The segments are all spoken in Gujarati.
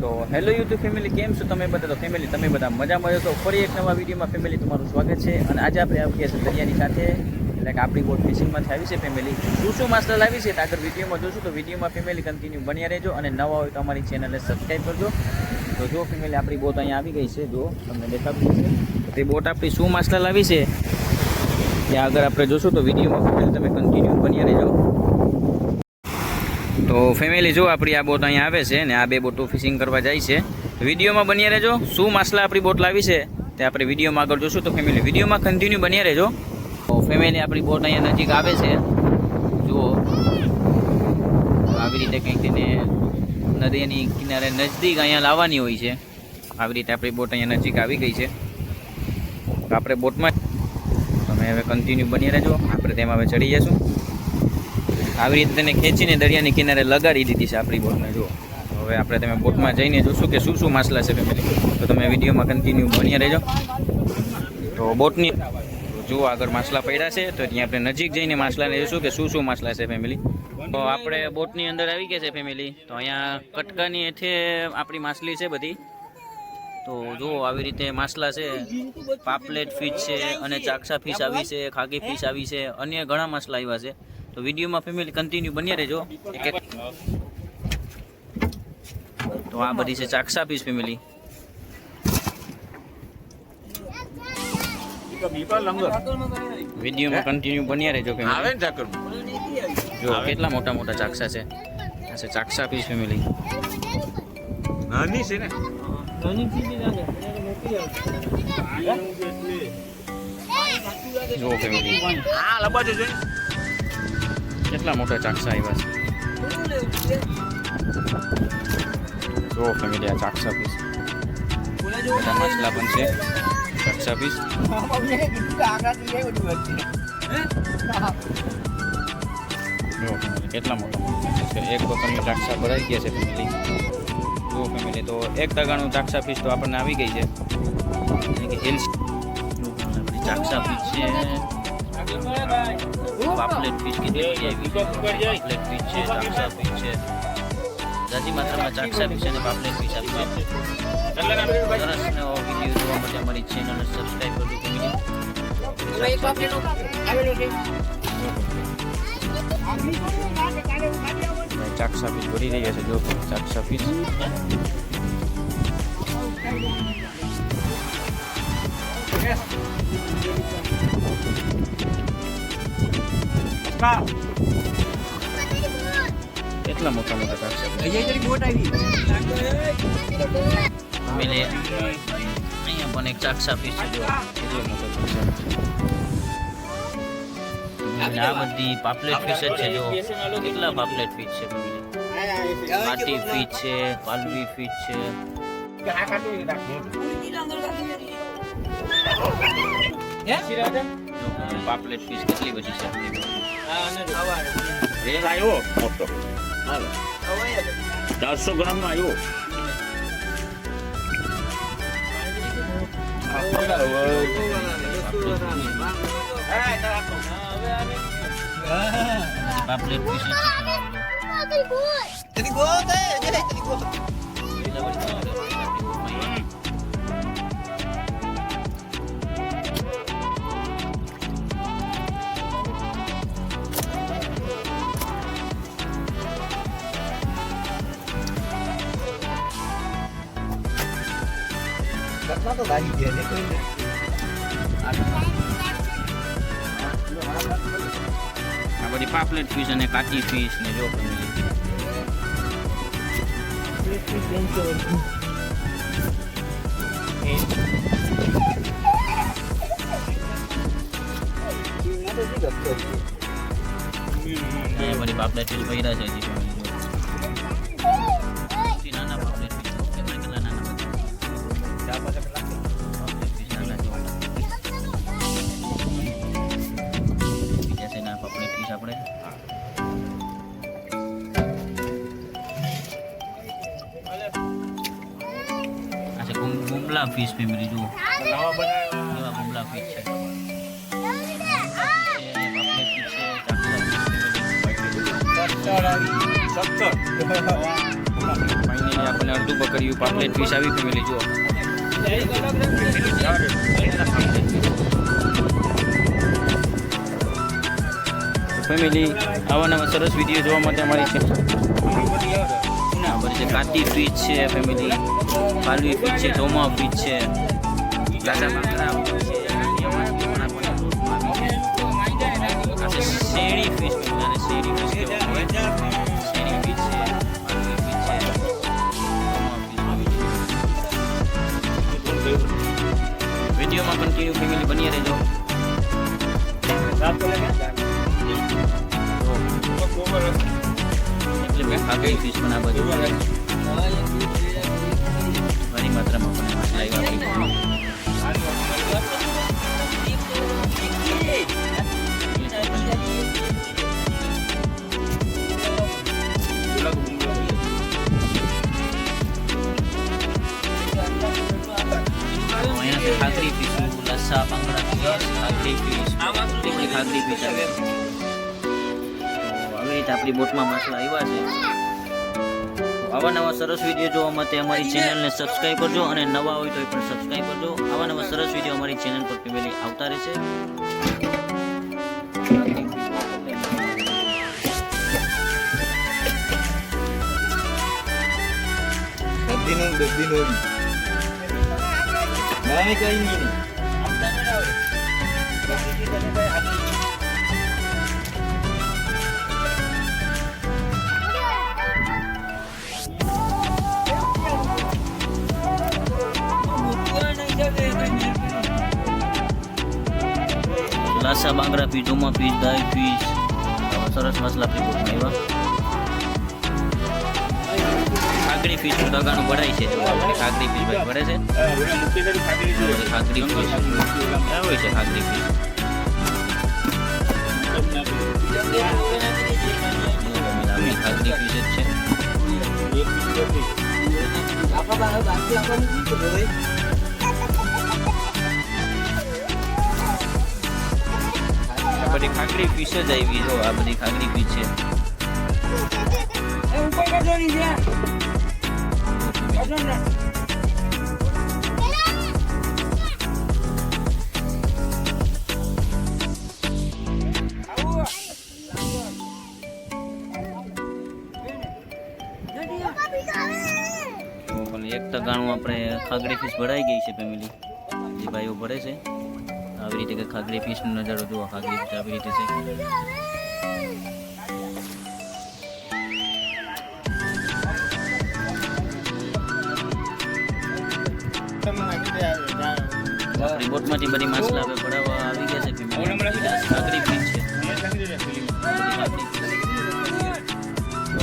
તો હેલો યુટ્યુબ ફેમિલી, કેમ છો તમે બધા? તો ફેમિલી, તમે બધા મજામાં છો તો ફરી એક નવા વિડીયોમાં ફેમિલી તમારું સ્વાગત છે અને આજે આપણે આવી છે દરિયાની સાથે. એટલે કે આપણી બોટ ફિશિંગમાંથી આવી છે ફેમિલી. શું શું માસ્ટર લાવી છે? આગળ વિડીયોમાં જોશું. તો વિડીયોમાં ફેમિલી કન્ટિન્યુ બન્યા રહેજો અને નવા હોય તો અમારી ચેનલને સબસ્ક્રાઈબ કરજો. તો જો ફેમિલી, આપણી બોટ અહીંયા આવી ગઈ છે. જો તમને દેખાતું છે. તે બોટ આપણી શું માસ્ટર લાવી છે? ત્યાં આગળ આપણે જોશું. તો વિડીયોમાં ફેમિલી, તમે કન્ટિન્યુ બન્યા રહેજો. તો ફેમિલી જો આપણી આ બોટ અહીંયા આવે છે ને આ બે બોટો ફિશિંગ કરવા જાય છે. વિડીયોમાં બન્યા રહેજો. શું માછલા આપણી બોટ લાવી છે તે આપણે વિડીયોમાં આગળ જોશું. તો ફેમિલી વિડીયોમાં કન્ટિન્યુ બન્યા રહેજો. તો ફેમિલી આપણી બોટ અહીંયા નજીક આવે છે. જુઓ. આવી રીતે કંઈક તેને નદીની કિનારે નજદીક અહીંયા લાવવાની હોય છે. આવી રીતે આપણી બોટ અહીંયા નજીક આવી ગઈ છે. તો આપણે બોટમાં તમે હવે કન્ટિન્યુ બની રહેજો. આપણે તેમાં હવે ચડી જશું આવી રીતે તેને ખેંચીને દરિયાની કિનારે લગાડી દીધી છે આપણી બોટને, જુઓ. હવે આપણે તમે બોટમાં જઈને જોશું કે શું શું માછલા છે ફેમિલી. તો તમે વિડીયોમાં કન્ટિન્યુ બન્યા રહેજો. તો બોટની જુઓ આગળ માછલા પડ્યા છે, તો ત્યાં આપણે નજીક જઈને માછલાને જોશું કે શું શું માછલા છે ફેમિલી. તો આપણે બોટની અંદર આવી ગયા છે ફેમિલી. તો અહીંયા કટકાની હેઠે આપણી માછલી છે બધી. તો જુઓ આવી રીતે માછલા છે. પાપલેટ ફિશ છે, અને ચાકસા ફિશ આવી છે, ખાગી ફિશ આવી છે, અન્ય ઘણા માછલા આવ્યા છે. તો વિડીયોમાં ફેમિલી કન્ટિન્યુ બન્યા રહેજો. એક એક. તો આ બધી છે ચાકસા પીસ ફેમિલી વિડીયોમાં કન્ટિન્યુ બન્યા રહેજો આવે ફેમિલી જો કેટલા મોટા મોટા ચાકસા છે? આ છે ચાકસા પીસ ફેમિલી નાની છે ને? જો ફેમિલી હા લબા જોઈ. કેટલા મોટા ચાકસા આવ્યા છે? જો ફેમિલી આ ચાકસા પીસ બધા પણ છે ચાકસા પીસ કેટલા મોટા મોટા એક તમે ચાકસા ભરાઈ ગયા છે ફેમિલી જો ફેમિલી તો એક ટકાનું ચાકસા પીસ તો આપણને આવી ગઈ છે. હિલ્સ ચાકસા પીસ છે. પાપલેટ ફિશ કીધી બધી આવી છે પાપલેટ ફિશ છે ચાકસા ફિશ છે જાજી માત્રામાં ચાકસા ફિશ અને પાપલેટ ફિશ આવી છે સરસ નવો વીડિયો જોવા માટે અમારી ચેનલને સબસ્ક્રાઈબ કરજો ફેમિલી ચાકસા ફિશ ભરી રહ્યા છે જો ચાકસા ફિશ કેટલા મોટા મોટા ચાકસા ફિશ ફેમિલી અહીંયા પણ એક ચાકસા ફિશ છે જો. કેટલો મોટો ચાકસા આ બધી પાપલેટ ફિશ જ છે જો. કેટલા પાપલેટ ફિશ છે પાટી ફિશ છે પાલવી ફિશ છે. જો ફેમિલી, પાપલેટ ફિશ કેટલી બધી છે. એક આવ્યો મોટો. હાલો. ચારસો ગ્રામ નો આવ્યો પાપલેટ ફિશ આ બધી પાપલેટ ફિશ અને કાચી ફિશ ને જો બધી પાપલેટ ફિશ પૈડા છે હજી. ગુમલા ફિશ ફેમિલી જુઓ. એવા ગુમલા ફિશ છે. ફાઇનલી અડધું પાપલેટ ફિશ આવી ફેમિલી જુઓ. ફેમિલી આવા નવા સરસ વીડિયો જોવા માટે અમારી છે. બરાબર છે કાતી ફ્રીજ છે ફેમિલી પાલવી ફ્રીજ છે ધોમા ફ્રીજ છે. દાદા બાંગડા શેરી શેરી ફીશ શેરડી ફીશ આ બધું ઘણી માત્રામાં પણ લાવ્યા અહીંયાથી ખાગરી ફીશ લસ્સા પાંગડા ફીશ બધી ખાગરી ફીશ આવે રીતે આપણી બોટમાં માછલા આવ્યા છે. આવા નવા સરસ વીડિયો જોવા માટે અમારી ચેનલને સબસ્ક્રાઈબ કરજો અને નવા હોય તો એ પણ સબસ્ક્રાઈબ કરજો. આવા નવા સરસ વીડિયો અમારી ચેનલ પર ફેમિલી આવતા રહેશે. સબ્જીનું બબ્જીનું ના કઈ નહીં લાસા બાંગડા પીસ જોમા પીસ દાઈ પીસ સરસ મસલા બોટમાં આવ્યા ખાગડી ફીસનું દગાણું બળાય છે ખાગડી ફીસ ભાઈ ભરે છે ખાગડી પીસ હોય છે ખાગડી પીસ ખાગડી ફીસ જ છે બધી ખાંગડી પીસ જ આવી જો આ બધી ખાંગડી પીછે છે. એક ટકાનું આપણે ખાગડી ફીસ ભરાઈ ગઈ છે ફેમિલી જે ભાઈઓ ભરે છે. આવી રીતે કે ખાગરી ફીસનો નજારો જુઓ ખાગરી ફીસ આવી રીતે છે. આપણી બોટમાંથી બધી માછલા હવે પડાવવા આવી ગયા છે ખાગડી ફીસ છે.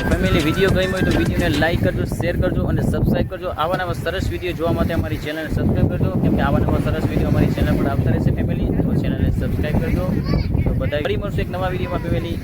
ફેમિલી વીડિયો ગમ્યો હોય તો વિડીયોને લાઇક કરજો શેર કરજો અને સબસ્ક્રાઈબ કરજો. આવા નવા સરસ વીડિયો જોવા માટે અમારી ચેનલને સબસ્ક્રાઈબ કરજો. કેમ કે આવા નવા સરસ વીડિયો અમારી ચેનલ પર આવતા રહેશે. ફેમિલી સબસ્ક્રાઈબ કરજો. તો બધા ફરી મળશું એક નવા વિડીયોમાં. ફેમિલી